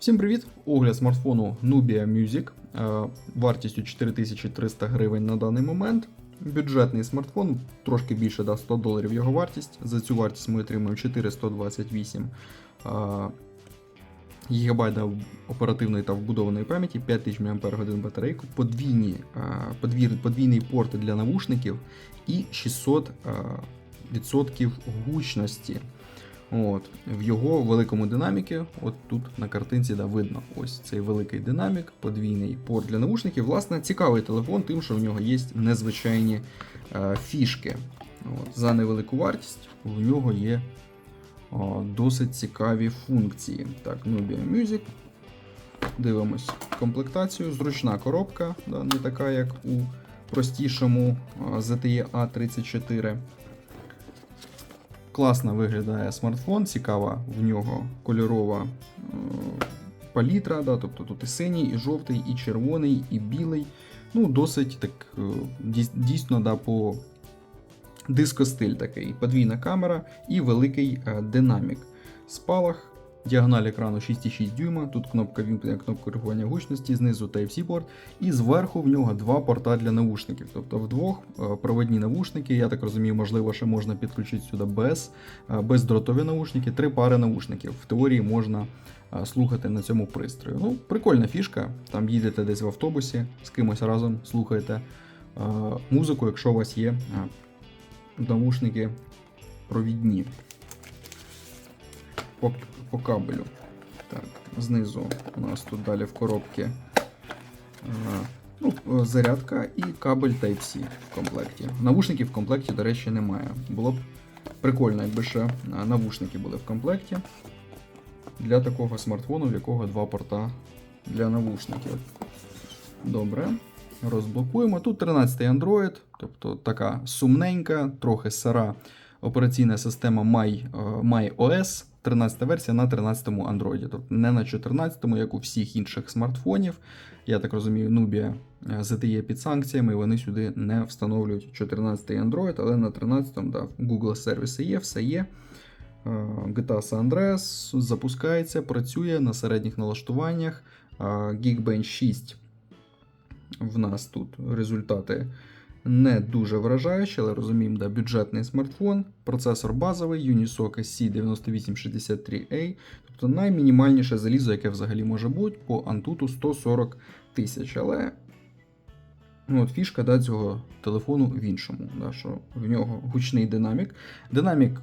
Всім привіт! Огляд смартфону Nubia Music е, вартістю 4300 гривень на даний момент. Бюджетний смартфон, трошки більше да, 100 доларів його вартість. За цю вартість ми отримуємо 428 е, гігабайта оперативної та вбудованої пам'яті, 5000 мАч батарейку, подвійні, е, подвійний порт для навушників і 600 е, відсотків гучності. От, В його великому динаміки, от тут на картинці да, видно ось цей великий динамік, подвійний порт для наушників. Власне, цікавий телефон, тим, що в нього є незвичайні е, фішки. От, За невелику вартість в нього є о, досить цікаві функції. Так, Nubia Music. Дивимось комплектацію. Зручна коробка, да, не така, як у простішому ZTE A34. Класно виглядає смартфон, цікава в нього кольорова е, палітра, да, тобто тут і синій, і жовтий, і червоний, і білий. Ну, Досить так е, дійсно да, по дискостиль такий. Подвійна камера і великий е, динамік. Спалах, діагональ екрану 6,6 дюйма, тут кнопка вімкнення, кнопка регулювання гучності, знизу Type-C порт, і зверху в нього два порта для навушників. Тобто вдвох е, проводні навушники, я так розумію, можливо, ще можна підключити сюди без, е, бездротові навушники, три пари навушників. В теорії можна е, слухати на цьому пристрої. Ну, прикольна фішка. Там їдете десь в автобусі, з кимось разом слухаєте музику, якщо у вас є навушники провідні по кабелю. Так, знизу у нас тут далі в коробці е, ну, е, зарядка і кабель Type-C в комплекті. Навушників в комплекті, до речі, немає. Було б прикольно, якби ще е, навушники були в комплекті для такого смартфону, в якого два порта для навушників. Добре. Розблокуємо. Тут 13-й Android, тобто така сумненька, трохи сира операційна система е, MyOS, 13 версія на 13-му Android, тобто не на 14-му, як у всіх інших смартфонів. Я так розумію, Nubia е, ZTE під санкціями, і вони сюди не встановлюють 14-й Android, але на 13-му да, Google сервіси є, все є. Е, GTA San Andreas запускається, працює на середніх налаштуваннях. Е, Geekbench 6 в нас тут результати не дуже вражаючі, але розуміємо, да, бюджетний смартфон, процесор базовий, Unisoc SC9863A, тобто наймінімальніше залізо, яке взагалі може бути, по Antutu 140 тисяч. Але ну, от фішка да, цього телефону в іншому, да, що в нього гучний динамік. Динамік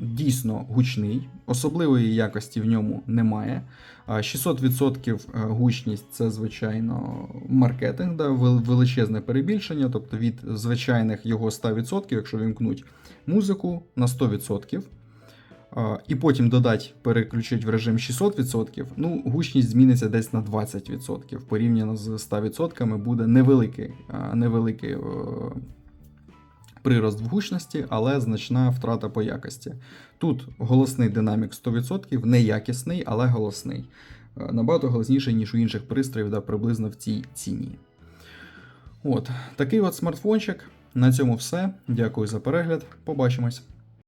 дійсно гучний, особливої якості в ньому немає. А 600% гучність це, звичайно, маркетинг, да, величезне перебільшення, тобто від звичайних його 100%, якщо вімкнуть музику на 100%. І потім додать, переключить в режим 600%, ну, гучність зміниться десь на 20%. Порівняно з 100% буде невеликий, невеликий е, прирост в гучності, але значна втрата по якості. Тут голосний динамік 100%, неякісний, але голосний. Е, Набагато голосніший, ніж у інших пристроїв, да, приблизно в цій ціні. От, такий от смартфончик. На цьому все. Дякую за перегляд. Побачимось.